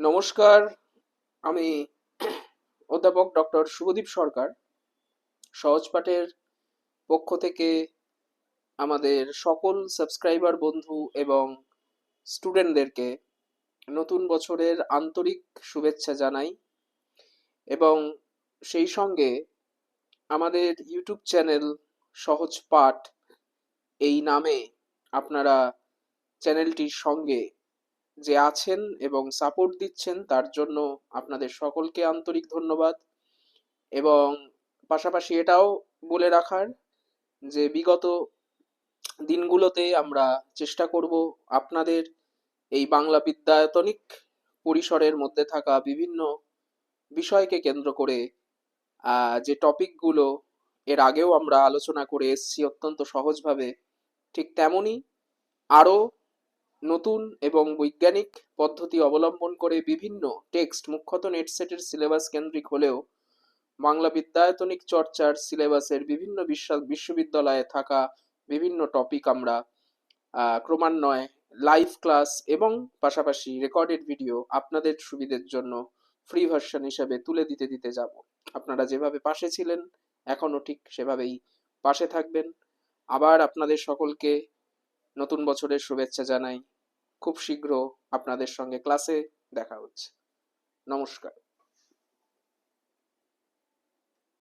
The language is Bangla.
নমস্কার, আমি অধ্যাপক ডক্টর শুভদীপ সরকার। সহজপাঠের পক্ষ থেকে আমাদের সকল সাবস্ক্রাইবার বন্ধু এবং স্টুডেন্টদেরকে নতুন বছরের আন্তরিক শুভেচ্ছা জানাই এবং সেই সঙ্গে আমাদের ইউটিউব চ্যানেল সহজ পাঠ এই নামে আপনারা চ্যানেলটির সঙ্গে যে আছেন এবং সাপোর্ট দিচ্ছেন, তার জন্য আপনাদের সকলকে আন্তরিক ধন্যবাদ। এবং পাশাপাশি এটাও বলে রাখার যে বিগত দিনগুলোতে আমরা চেষ্টা করব আপনাদের এই বাংলা বিদ্যায়তনিক পরিসরের মধ্যে থাকা বিভিন্ন বিষয়কে কেন্দ্র করে যে টপিকগুলো এর আগেও আমরা আলোচনা করে এসেছি অত্যন্ত সহজভাবে, ঠিক তেমনই আরও নতুন এবং বৈজ্ঞানিক পদ্ধতি অবলম্বন করে বিভিন্ন টেক্সট, মুখ্যত নেট সেটের সিলেবাস কেন্দ্রিক হলেও বাংলা বিদ্যায়তনিক চর্চার সিলেবাসের বিভিন্ন বিশ্ব- বিশ্ববিদ্যালয়ে থাকা বিভিন্ন টপিক আমরা ক্রমান্বয়ে লাইভ ক্লাস এবং পাশাপাশি রেকর্ডেড ভিডিও আপনাদের সুবিধের জন্য ফ্রি ভার্সন হিসেবে তুলে দিতে দিতে যাব। আপনারা যেভাবে পাশে ছিলেন এখনও ঠিক সেভাবেই পাশে থাকবেন। আবার আপনাদের সকলকে নতুন বছরের শুভেচ্ছা জানাই। খুব শীঘ্র আপনাদের সঙ্গে ক্লাসে দেখা হচ্ছে। নমস্কার।